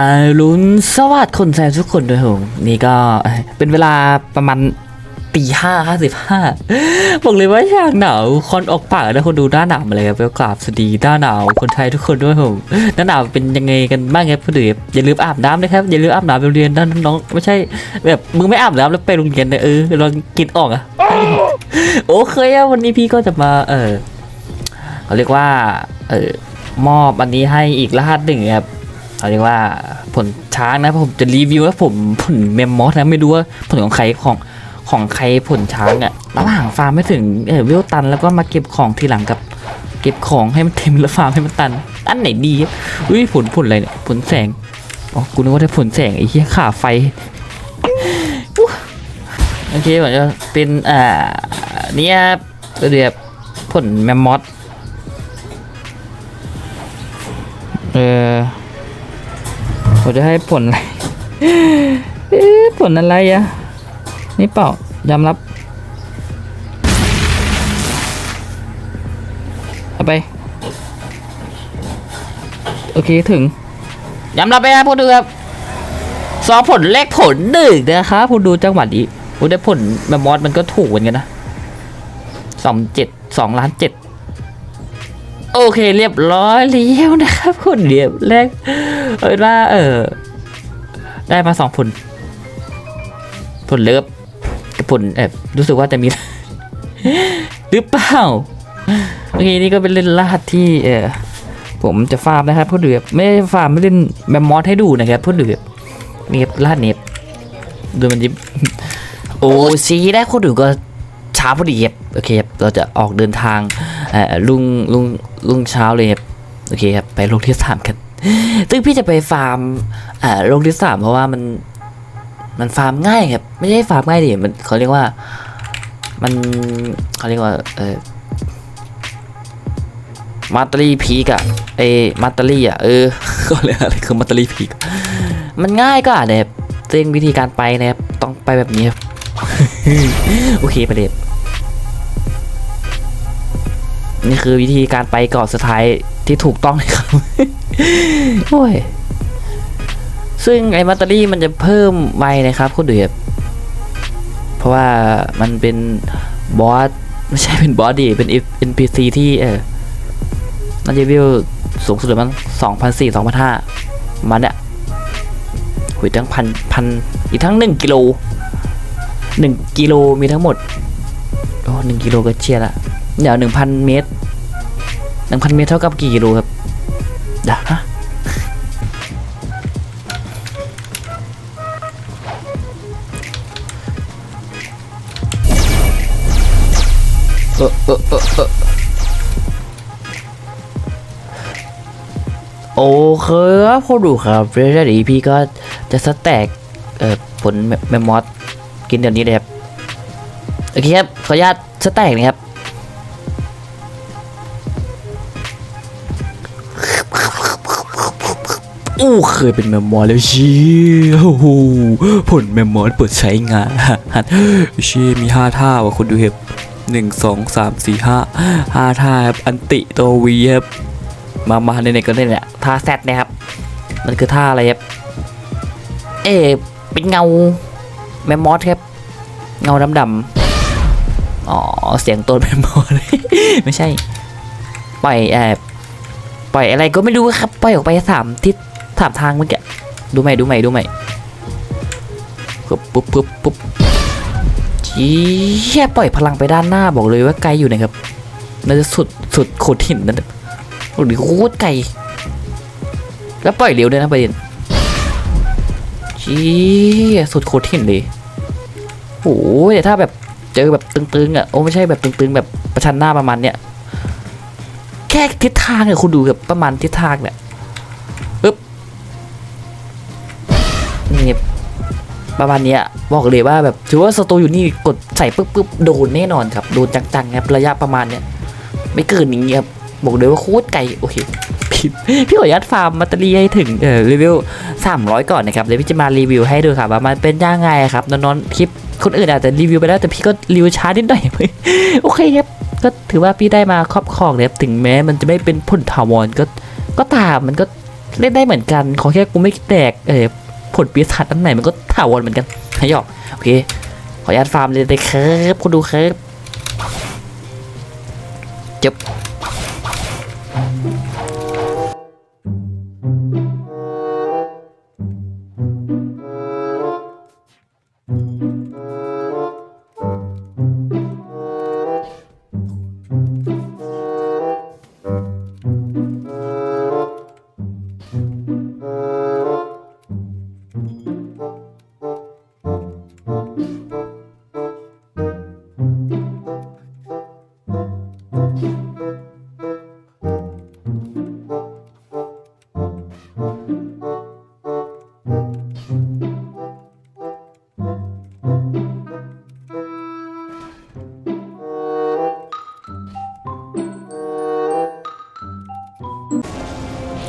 อรุณสวัสดิ์คนแซวทุกคนด้วยผมนี่ก็เป็นเวลาประมาณตีห้าห้าสิบห้าบอกเลยว่าอยากหนาวคอนออกปากแล้วคนดูหน้าหนาวมาเลยครับแล้วกราบสวัสดีหน้าหนาวคนไทยทุกคนด้วยผมหน้าหนาวเป็นยังไงกันบ้างครับผู้ดูอย่าลืมอาบน้ำนะครับอย่าลืมอาบน้ำไปโรงเรียนน้องๆไม่ใช่แบบมึงไม่อาบน้ำแล้วไปโรงเรียนนะเออลองกินออกอะโอเคอะวันนี้พี่ก็จะมาเออเขาเรียกว่าเออมอบอันนี้ให้อีกรหัสหนึ่งครับ เขาเรียกว่าผลช้างนะผมจะรีวิวว่าผมผลเมมมอสนะไม่รู้ว่าผลของใครของของใครผลช้างอะระหว่างฟาร์มไม่ถึงเออเวลตันแล้วก็มาเก็บของทีหลังกับ เก็บของให้มันเต็มแล้วฟาร์มให้มันตัน อันไหนดีอุ้ยผลผลอะไรเนี่ยผลแสงอ๋อกูนึกว่าได้ผลแสงไอ้เหี้ยขาไฟโอเคผมจะเป็นอ่าเนี่ยเรียบผลแมมมอส ผมจะให้ผลอะไรเอ๊ะผลอะไรอะนี่เปล่ายอมรับเอาไป โอเคถึงยอมรับไปนะพูดดูครับสองผลเลขผลหนึ่งนะครับพูดดูจังหวัดนี้พูดได้ผลแบบมอสมันก็ถูกเหมือนกันนะสองเจ็ดสองล้านเจ็ดโอเคเรียบร้อยแล้วนะครับคนเรียบแรก เออว่าเออ ได้มาสองผล ผลเลิฟกับผลแอบรู้สึกว่าจะมี หรือเปล่าโอเคนี่ก็เป็นเล่นรหัสที่เออผมจะฟาร์มนะครับพูดเดือบไม่ได้ฟาร์มไม่เล่นแมมมอสให้ดูนะครับพูดเดือบนี่ครับรหัสเน็บดูมันยิบโอ้ซีได้คนอื่นก็ช้าพอดีครับโอเคครับเราจะออกเดินทางเอ่อลุงลุงลุงเช้าเลยครับโอเคครับไปโลงที่สามกัน ซึ่งพี่จะไปฟาร์มเอ่อลงที่สามเพราะว่ามันมันฟาร์มง่ายครับ ไม่ใช่ฟาร์มง่ายดิมันเขาเรียกว่า มันเขาเรียกว่าเออมาตารีพีกอะเอมาตารีอะเออเขาเรียกอะไรคือมาตารีพีกมันง่ายก็อะเนี่ยซึ่งวิธีการไปนะครับต้องไปแบบนี้ครับโอเคประเด็นนี่คือวิธีการไปเกาะสุดท้ายที่ถูกต้องนะครับ โอ้ย ซึ่งไอ้มัตเตอรี่มันจะเพิ่มไวนะครับคุณดูครับเพราะว่ามันเป็นบอสไม่ใช่เป็นบอสดิเป็น NPC ที่เออน่าจะวิวสูงสุดมั้งสองพันสี่สองพันห้ามันเนี่ยหุยทั้งพันพันอีกทั้งหนึ่งกิโลหนึ่งกิโลมีทั้งหมดโอ้หนึ่งกิโลก็เชียร์ละเดี๋ยวหนึ่งพันเมตรหนึ่งพันเมตรเท่ากับกี่กิโลครับ ดี๋ยวฮะเออเออเออเออโอเคครับพอดูครับเรื่อยๆพี่ก็จะสแต็กเอ่อผลแมมมอสกินเดี๋ยวนี้เลยครับ โอเคครับ ขออนุญาตสแต็กนะครับ โอ้เคยเป็นแมมมอสแล้วเชี่ยโอ้โหผลแมมมอสเปิดใช้งานเชี่ยมีห้าท่าว่ะคุณดูเห็บหนึ่งสองสามสี่ห้าห้าท่าครับอันติตัววีครับมามาในๆก็ได้เนี่ยท่าแซดนะครับ มันคือท่าอะไรครับ เอ๊เป็นเงาแมมมอสครับ เงาดำๆอ๋อ เสียงตัวแมมมอสไม่ใช่ ปล่อยแอบปล่อยอะไรก็ไม่รู้ครับ ปล่อยออกไปสามทิศ สามทางเมื่อกี้ดูใหม่ดูใหม่ดูใหม่ปุ๊บปุ๊บปุ๊บปุ๊บจี้แค่ปล่อยพลังไปด้านหน้าบอกเลยว่าไกลอยู่นะครับน่าจะสุดสุดโขดหินนั่นหละโอ้โคตรไกลแล้วปล่อยเร็วด้วยนะประเด็นจี้สุดโคตรหินเลยโอ้ยแต่ถ้าแบบเจอแบบตึงๆอะโอ้ไม่ใช่แบบตึงๆ แบบประชันหน้าประมาณเนี้ยแค่ทิศทางเนี่ยคุณดูแบบประมาณทิศทางเนี่ยปึ๊บ นี่ประมาณนี้บอกเลยว่าแบบถือว่าสตูอยู่นี่กดใส่ปึ๊บปึ๊บโดนแน่นอนครับโดนจังๆครับระยะประมาณเนี้ยไม่เกินอย่างเงี้ยครับบอกเลยว่าโคตรไกลโอเคพี่พี่ขออนุญาตฟาร์มมัตเตอรี่ให้ถึงเออรีวิว300 ก่อนนะครับเดี๋ยวพี่จะมารีวิวให้ดูครับว่ามันเป็นยังไงครับนองๆคลิปคนอื่นอาจจะรีวิวไปแล้วแต่พี่ก็รีวิวช้านิดหน่อยโอเคครับก็ถือว่าพี่ได้มาครอบครองเนี่ยถึงแม้มันจะไม่เป็นผลถาวรก็ก็ตามมันก็เล่นได้เหมือนกันขอแค่กูไม่แตกเออ ผลปีศาจอันไหนมันก็ถาวรเหมือนกันให้หยอกโอเค ขออนุญาตฟาร์มเลยเลยครับคุณดูครับจบ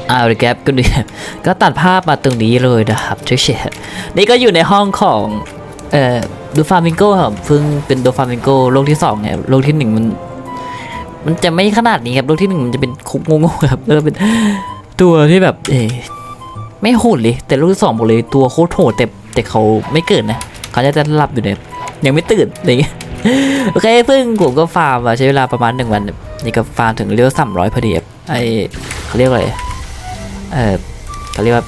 เอาเลยครับก็เนี่ยก็ตัดภาพมาตรงนี้เลยนะครับเฉยๆนี่ก็อยู่ในห้องของเอ่อดูฟาร์มิงโกครับเพิ่งเป็นดูฟาร์มิงโกโลกที่สองเนี่ยโลกที่หนึ่งมัน มันจะไม่ขนาดนี้ครับโลกที่หนึ่งมันจะเป็นคุกงงๆครับแล้วเป็นตัวที่แบบเออไม่โหดเลย แต่โลกที่สองบอกเลยตัวโคตรโหดแต่แต่เขาไม่เกิดนะเขาจะหลับอยู่เนี่ยยังไม่ตื่นอะไรเงี้ยโอเคซึ่งผมก็ฟาร์มอะใช้เวลาประมาณหนึ่งวันนี่ก็ฟาร์มถึงเรียวสามร้อยพอดีครับไอเขาเรียกว่าอะไร เออเขาเรียกว่า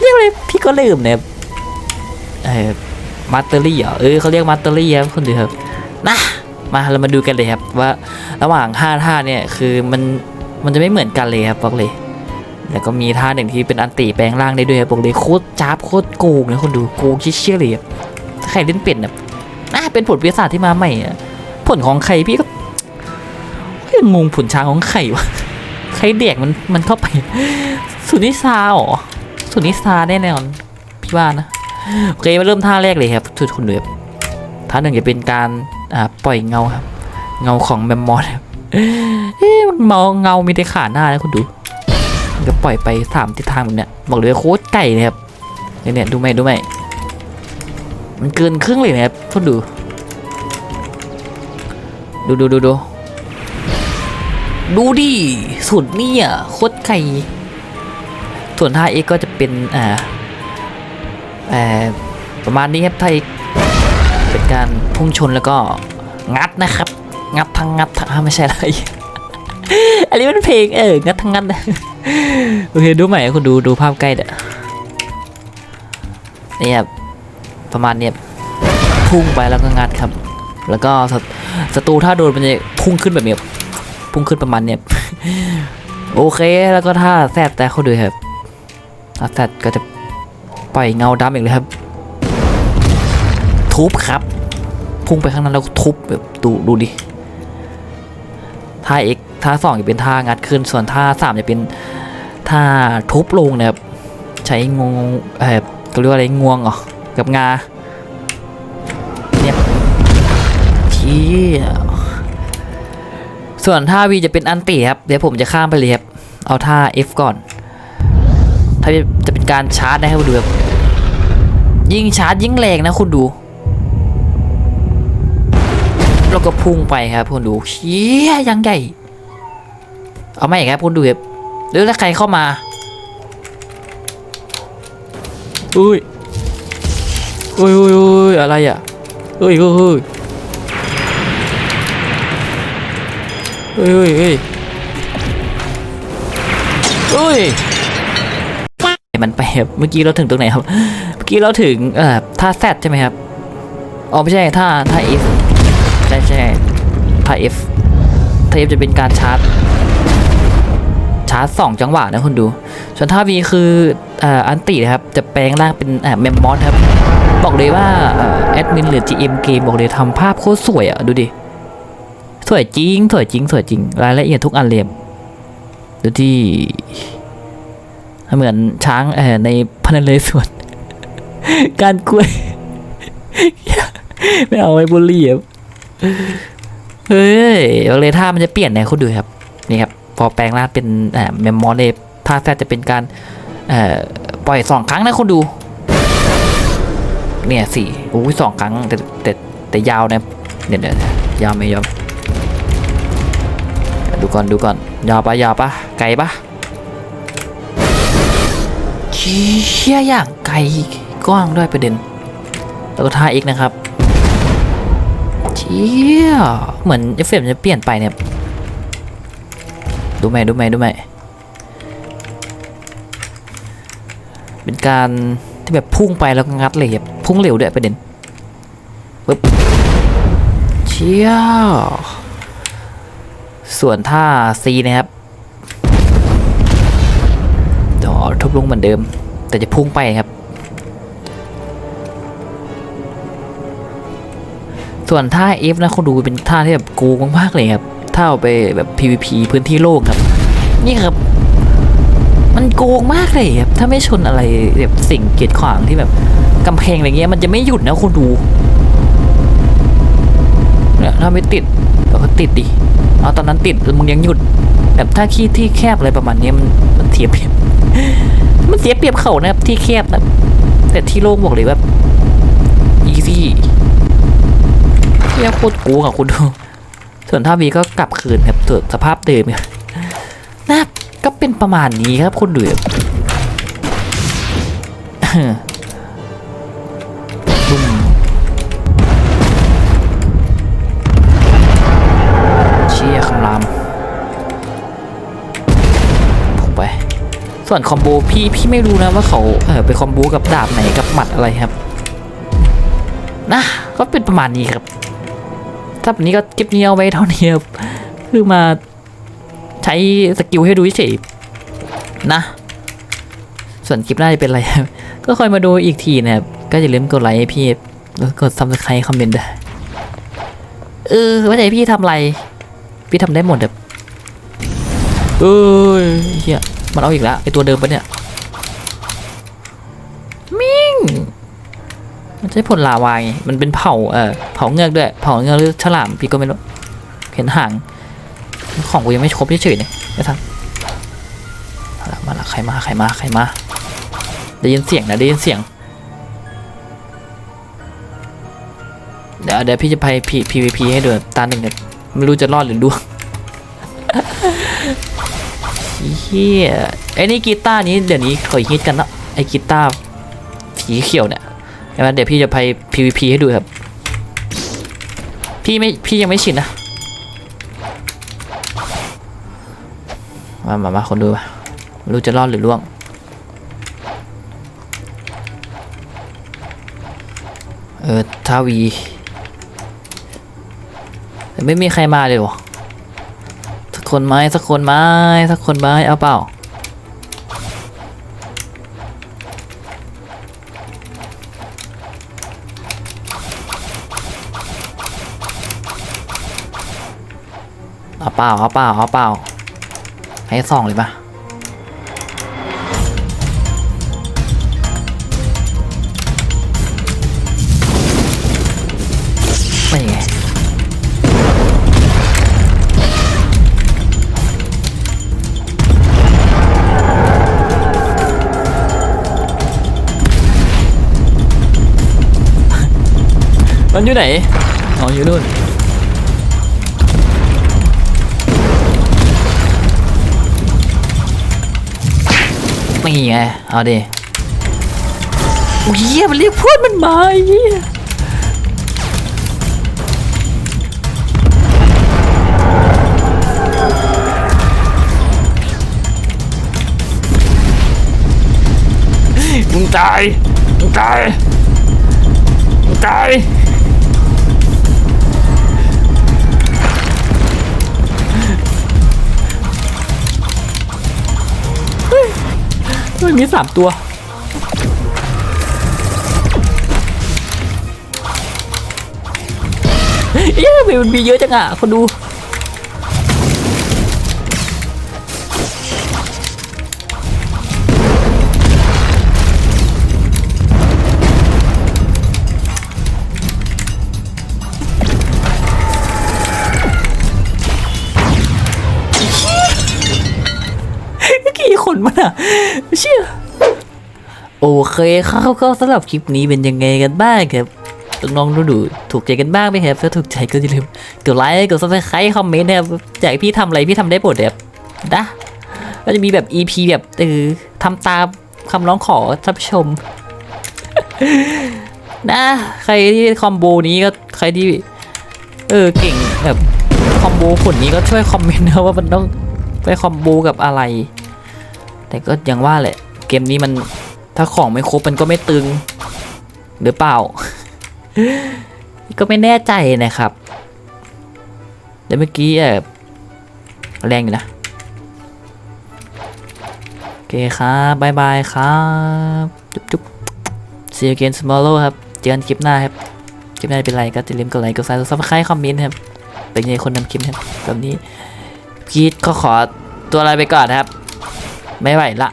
เรียกอะไรพี่ก็ลืมเนี่ยเออมาสเตอรี่เหรอเออเขาเรียกมาสเตอรี่ครับคุณดูครับนะมาเรามาดูกันเลยครับว่าระหว่างห้าท่าเนี่ยคือมันมันจะไม่เหมือนกันเลยครับบอกเลย แล้วก็มีท่าหนึ่งที่เป็นอันติแปลงร่างได้ด้วยครับบอกเลยโคตรจ้าบโคตรโกงนะคนดูโกงชิเชี่ยเลยครับใครเล่นเป็นแบบน่าเป็นผลวิทยาศาสตร์ที่มาใหม่อะผลของใครพี่ก็เฮ้ยงงผลช้างของใครวะ ใครเด็กมันมันเข้าไป สุนิสาเหรอสุนิสาแน่นอนพี่ว่านะโอเคมาเริ่มท่าแรกเลยครับทุกคนดูครับท่าหนึ่งจะเป็นการอ่าปล่อยเงาครับ เงาของแมมมอสครับเอ๊ะมันมองเงามีแต่ขาหน้านะคุณดูมันก็ปล่อยไปสามทิศทางแบบเนี้ยบอกเลยโคตรไก่เลยครับเนี่ยเนี่ยดูไหมดูไหมมันเกินครึ่งเลยนะครับคุณดู ดูดูดูดู ดูดิสุดเนี่ยโคตรไก่ส่วนท่าเอกก็จะเป็นอ่าเอ่อประมาณนี้ครับท่าเอกเป็นการพุ่งชนแล้วก็งัดนะครับ งัดทั้งงัดทั้งไม่ใช่อะไรอันนี้เป็นเพลงเอองัดทั้งงัดโอเคดูใหม่คุณดูดูภาพใกล้เด้อนี่ครับประมาณเนี้ยพุ่งไปแล้วก็งัดครับ แล้วก็ศัตรูถ้าโดนมันจะพุ่งขึ้นแบบนี้ พุ่งขึ้นประมาณเนี้ยโอเคแล้วก็ถ้าแซดแต่เขาดูครับถ้าแซดก็จะปล่อยเงาดำอีกเลยครับ ทุบครับ พุ่งไปข้างนั้นแล้วทุบแบบดูดูดิท่าเอกท่าสองจะเป็นท่างัดขึ้นส่วนท่าสามจะเป็นท่าทุบลงนะครับใช้งวงเออเขาเรียกว่าอะไรงวงเหรอกับงาเนี่ยเชี่ย ส่วนท่า V จะเป็นอันติครับ เดี๋ยวผมจะข้ามไปเลยครับ เอาท่า F ก่อน ถ้าจะเป็นการชาร์จนะครับคุณดูครับยิ่งชาร์จยิ่งแรงนะคุณดู แล้วก็พุ่งไปครับคุณดูเชี่ยยังใหญ่ เอาไม่ครับคุณดูครับหรือถ้าใครเข้ามาอุ้ยอุ้ยอุ้ยอะไรอะอุ้ยอุ้ย เฮ้ยเฮ้ยเฮ้ยมันไปเมื่อกี้เราถึงตรงไหนครับ เมื่อกี้เราถึงเอ่อท่าแซดใช่ไหมครับ อ๋อไม่ใช่ท่าท่า F ใช่ใช่ท่า F ท่า F จะเป็นการชาร์จ ชาร์จสองจังหวะนะคุณดู ส่วนท่า V คืออ่ออันตินะครับ จะแปลงร่างเป็นอ่อแมมมอสครับ บอกเลยว่าแอดมินหรือ GM เกมบอกเลยทำภาพโคตรสวยอะ ดูดิ สวยจริง สวยจริง สวยจริง รายละเอียดทุกอันเลยดูที่เหมือนช้างเอ่อในพันเลยสวน การกล้วย ไม่เอาไว้บุลลี่ครับเฮ้ยเลยท่ามันจะเปลี่ยนนี่ยคุณดูครับ นี่ครับ พอแปลงร่างเป็นเอ่อเมมมเลท่าแท้จะเป็นการเอ่อปล่อยสองครั้งนะคุณดู เนี่ยสี่โอ้ยสองครั้งแต่แต่แต่ยาวนะ เนี่ยเดี๋ยวยาวไหม่ยาว ดูก่อนดูก่อนยาวปะยาวปะไกลปะเชี่ยอย่างไกลกว้างด้วยประเด็น แล้วก็ท่าอีกนะครับเชี่ยเหมือนเอฟเฟกต์มันจะเปลี่ยนไปเนี่ยดูไหมดูไหมดูไหมเป็นการที่แบบพุ่งไปแล้วงัดเลยครับพุ่งเร็วด้วยประเด็นปึ๊บเชี่ย ส่วนท่า C นะครับเดี๋ยวทุบลงเหมือนเดิม แต่จะพุ่งไปครับ ส่วนท่า F นะคุณดูเป็นท่าที่แบบโกงมากๆเลยครับถ้าเอาไปแบบ PVP พื้นที่โล่งครับ นี่ครับ มันโกงมากเลยครับ ถ้าไม่ชนอะไรแบบสิ่งเกียดขวางที่แบบกำแพงอะไรเงี้ยมันจะไม่หยุดนะคุณดู เนี่ยถ้าไม่ติดเราก็ติดดิเอาตอนนั้นติดมึงยังหยุด แบบถ้าที่ที่แคบอะไรประมาณนี้มันมันเสียเปรียบมันเสียเปรียบเขานะครับที่แคบนะแต่ที่โล่งบอกเลยว่า easy เรียกโคตรกูกับคุณดูส่วนท่าวีก็กลับคืนครับส่วนสภาพเดิมนะก็เป็นประมาณนี้ครับคุณดู ชี่ยคำรามผมไป ส่วนคอมโบพี่พี่ไม่รู้นะว่าเขาเออไปคอมโบกับดาบไหนกับหมัดอะไรครับ นะ ก็เป็นประมาณนี้ครับถ้าแบบนี้ก็คลิปนี้เอาไว้เท่านี้ครับคือมาใช้สกิลให้ดูเฉยนะ ส่วนคลิปหน้าจะเป็นอะไรครับ ก็คอยมาดูอีกทีนะครับ ก็อย่าลืมกดไลค์พี่แล้วกดซับสไครต์คอมเมนต์ด้วย เออว่าให้พี่ทำอะไร พี่ทำได้หมดแบบเอ้ยเฮียมันเอาอีกแล้วไอตัวเดิมปะเนี่ยมิงมันใช่ผลลาวายมันเป็นเผาเออเผาเงือกด้วยเผาเงือกหรือฉลามพี่ก็ไม่รู้เห็นห่าง ของกูยังไม่ครบเฉยๆเนี่ยไม่ทันมาละมาละใครมาใครมาใครมาได้ยินเสียงนะได้ยินเสียงเดี๋ยวเดี๋ยวพี่จะไป P- PVP ให้ดูตาหนึ่งเนี่ย ไม่รู้จะรอดหรือล่วงเฮียไอ้นี่กีตาร์นี้เดี๋ยวนี้เขาฮิตกันนะไอ้กีตาร์สีเขียวเนี่ยเดี๋ยวเดี๋ยวพี่จะไป PVP ให้ดูครับ พี่ไม่พี่ยังไม่ชินนะมามามาคนดูมารู้จะรอดหรือล่วงเออทาวี แต่ไม่มีใครมาเลยวะสักคนไหมสักคนไหมสักคนไหมเอาเปล่าเอาเปล่าเอาเปล่าเอาเปล่าให้สองเลยปะ มันอยู่ไหนอ๋ออยู่นู่นไม่ไงเอาดิโอ้ยเหี้ยมันเรียกพวดมันมาเหี้ยมึงตายมึงตายมึงตาย มันมีสามตัว เอ๊ะไมมันมีเยอะจังอะคนดู นมันอะเชื่อโอเคครับก็สำหรับคลิปนี้เป็นยังไงกันบ้างครับน้องๆดูดูถูกใจกันบ้างไหมครับถ้าถูกใจก็อย่าลืมกดไลค์กดซับสไครต์คอมเมนต์นะครับอยากพี่ทำอะไรพี่ทำได้หมดครับนะก็จะมีแบบ EP แบบเออทำตามคำร้องขอท่านผู้ชม นะใครที่คอมโบนี้ก็ใครที่เออเก่งแบบคอมโบผลนี้ก็ช่วยคอมเมนต์นะว่ามันต้องไปคอมโบกับอะไร แต่ก็ยังว่าแหละ เกมนี้มันถ้าของไม่ครบมันก็ไม่ตึง หรือเปล่า ก็ไม่แน่ใจนะครับแต่เมื่อกี้เออแรงอยู่นะ โอเคครับบายบายครับ จุ๊บจุ๊บ see you again tomorrow ครับ เจอกันคลิปหน้าครับ คลิปหน้าเป็นไรก็อย่าลืมกดไลค์กดซับสไครต์คอมเมนต์ครับ เป็นไงคนทำคลิปครับแบบนี้พีทก็ขอตัวอะไรไปก่อนครับ ไม่ไหวละ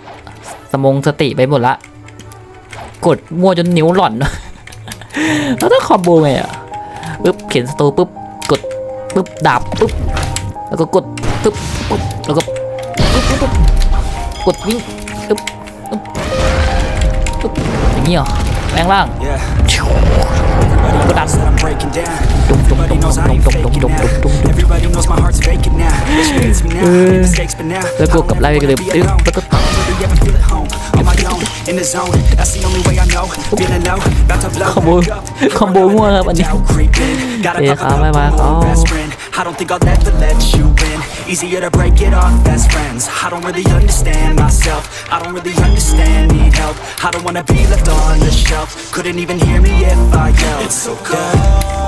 สมองสติไปหมดละ กดมั่วจนนิ้วหล่อน แล้วต้องคอมโบไงอะปึ๊บเขียนสตูปึ๊บกดปึ๊บดาบปึ๊บแล้วก็กดปึ๊บปึ๊บแล้วก็ปึ๊บปึ๊บกดวิ่งปึ๊บปึ๊บปึ๊บอย่างนี้เหรอแปลงร่าง Yeah. ก็ดัน Said I'm breaking down. Dum, dum, Everybody dum, knows I dum, ain't dum, faking dum, now. dum, dum, dum. Everybody knows my heart's vacant now. Wish you hates me now. Made mistakes, but now แล้ว I กู don't กับ ever ไล่ไป wanna เลย be ปึ๊บ alone. แล้วก็ I don't really ever feel at home. On my own, in the zone. That's the only way I know. Feeling low, about to blow. คอมโบคอมโบมั่วครับอันนี้ Doubt creeping. Gotta เอ๊ะ cover ครับ up บ๊ายบาย with ครั my บ best friend. I don't think I'll ever let you in. Easier to break it off best friends. I don't really understand myself. I don't really understand, need help. I don't wanna be left on the shelf. Couldn't even hear me if I yelled. It's so cold.